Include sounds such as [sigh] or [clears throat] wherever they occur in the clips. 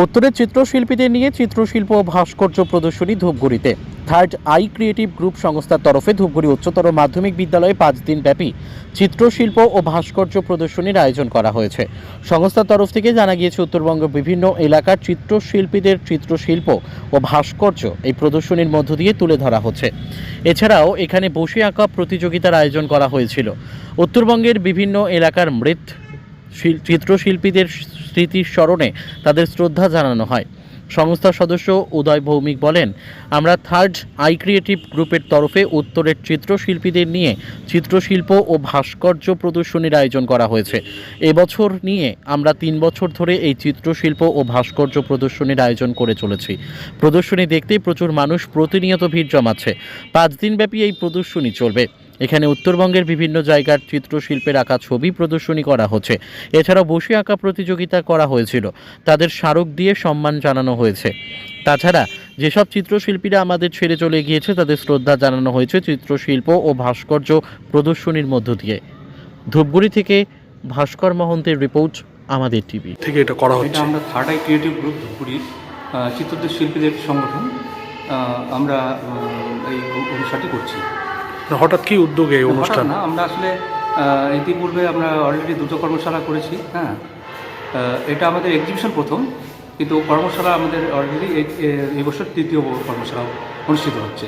উত্তরের চিত্রশিল্পীদের নিয়ে চিত্রশিল্প ভাস্কর্য প্রদর্শনী ধূপগুড়িতে। থার্ড আই ক্রিয়েটিভ গ্রুপ সংস্থার তরফে ধূপগুড়ি উচ্চতর মাধ্যমিক বিদ্যালয়ে পাঁচ দিন ব্যাপী চিত্রশিল্প ও ভাস্কর্য প্রদর্শনীর আয়োজন করা হয়েছে। সংস্থার তরফ থেকে জানা গিয়েছে উত্তরবঙ্গের বিভিন্ন এলাকার চিত্রশিল্পীদের চিত্রশিল্প ও ভাস্কর্য এই প্রদর্শনীর মধ্য দিয়ে তুলে ধরা হচ্ছে। এছাড়াও এখানে বসে আঁকা প্রতিযোগিতার আয়োজন করা হয়েছিল। উত্তরবঙ্গের বিভিন্ন এলাকার শিল- চিত্রশিল্পীদের স্মৃতির স্মরণে তাদের শ্রদ্ধা জানানো হয়। সংস্থার সদস্য উদয় ভৌমিক বলেন, আমরা থার্ড আই ক্রিয়েটিভ গ্রুপের তরফে উত্তরের চিত্রশিল্পীদের নিয়ে চিত্রশিল্প ও ভাস্কর্য প্রদর্শনীর আয়োজন করা হয়েছে। এবছর নিয়ে আমরা তিন বছর ধরে এই চিত্রশিল্প ও ভাস্কর্য প্রদর্শনীর আয়োজন করে চলেছি। প্রদর্শনী দেখতে প্রচুর মানুষ, প্রতিনিয়ত ভিড় জমাচ্ছে। পাঁচ দিনব্যাপী এই প্রদর্শনী চলবে। এখানে উত্তরবঙ্গের বিভিন্ন জায়গার চিত্রশিল্পের আঁকা ছবি প্রদর্শনী করা হচ্ছে। এছাড়াও বসে আঁকা প্রতিযোগিতা করা হয়েছিল। তাদের স্মারক দিয়ে সম্মান জানানো হয়েছে। তাছাড়া যেসব চিত্রশিল্পীরা আমাদের ছেড়ে চলে গিয়েছে তাদের শ্রদ্ধা জানানো হয়েছে চিত্রশিল্প ও ভাস্কর্য প্রদর্শনীর মধ্য দিয়ে। ধূপগুড়ি থেকে ভাস্কর মহন্তের রিপোর্ট আমাদের টিভি। থেকে এটা করা হচ্ছে। আমরা থার্ড আই ক্রিয়েটিভ গ্রুপ ধূপগুড়ির চিত্রদের শিল্পীদের সংগঠন আমরা এই অনুষ্ঠানটি করছি। হঠাৎ কি উদ্যোগে এই অনুষ্ঠান? না আমরা আসলে ইতিপূর্বে আমরা অলরেডি দুটো কর্মশালা করেছি হ্যাঁ। এটা আমাদের এক্সিবিশন প্রথম কিন্তু কর্মশালা আমাদের অলরেডি এই বছর তৃতীয় কর্মশালা অনুষ্ঠিত হচ্ছে।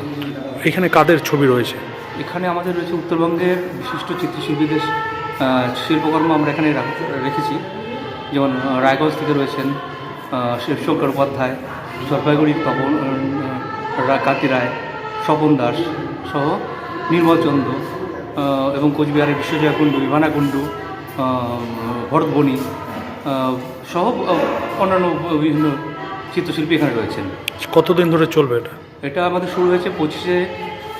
এখানে কাদের ছবি রয়েছে? এখানে আমাদের রয়েছে উত্তরবঙ্গের বিশিষ্ট চিত্রশিল্পীদের শিল্পকর্ম আমরা এখানে রেখেছি। যেমন রায়গঞ্জ থেকে রয়েছেন শিবশঙ্কর উপাধ্যায় জলপাইগুড়ির তপন কাতি রায় স্বপন দাস সহ নির্মল চন্দ্র এবং কোচবিহারের বিশ্বজয়া কুণ্ডু ইভানা কুণ্ডু সহ অন্যান্য বিভিন্ন চিত্রশিল্পী এখানে রয়েছেন। কতদিন ধরে চলবে এটা? এটা আমাদের শুরু হয়েছে পঁচিশে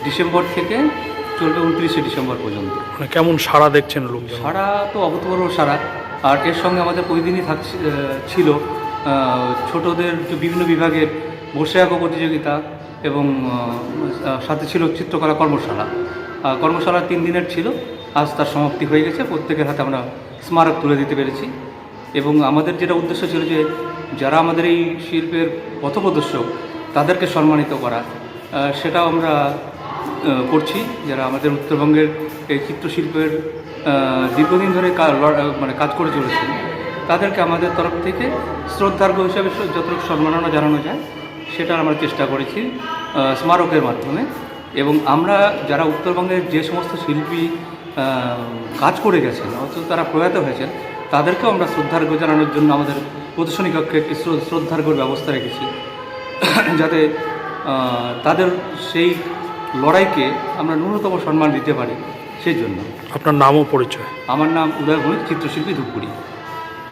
ডিসেম্বর থেকে চলবে উনত্রিশে ডিসেম্বর পর্যন্ত। মানে কেমন সাড়া দেখছেন লোকজন? সারা তো অভূতপূর্ব সারা আর এর সঙ্গে আমাদের প্রতিদিনই থাকছে ছিল ছোটদের বিভিন্ন বিভাগের বসে আঁকো প্রতিযোগিতা এবং সাথে ছিল চিত্রকলা কর্মশালা। কর্মশালা তিন দিনের ছিল, আজ তার সমাপ্তি হয়ে গেছে, প্রত্যেকের হাতে আমরা স্মারক তুলে দিতে পেরেছি। এবং আমাদের যেটা উদ্দেশ্য ছিল যে, যারা আমাদের এই শিল্পের পথপ্রদর্শক, তাদেরকে সম্মানিত করা। সেটাও আমরা করছি। যারা আমাদের উত্তরবঙ্গের এই চিত্রশিল্পের দীর্ঘদিন ধরে মানে কাজ করে চলেছে তাদেরকে আমাদের তরফ থেকে শ্রদ্ধার্ঘ হিসাবে যতটুকু সম্মাননা জানানো যায় সেটার আমরা চেষ্টা করেছি স্মারকের মাধ্যমে। এবং আমরা যারা উত্তরবঙ্গের যে সমস্ত শিল্পী কাজ করে গেছেন অথচ তারা প্রয়াত হয়েছেন তাদেরকেও আমরা শ্রদ্ধার্ঘ জানানোর জন্য আমাদের প্রদর্শনী কক্ষে একটি শ্র- শ্রদ্ধার্ঘর ব্যবস্থা রেখেছি। [clears throat] যাতে তাদের সেই লড়াইকে আমরা ন্যূনতম সম্মান দিতে পারি সেই জন্য। আপনার নামও পরিচয়। আমার নাম উদয় ভৌমিক চিত্রশিল্পী ধূপগুড়ি।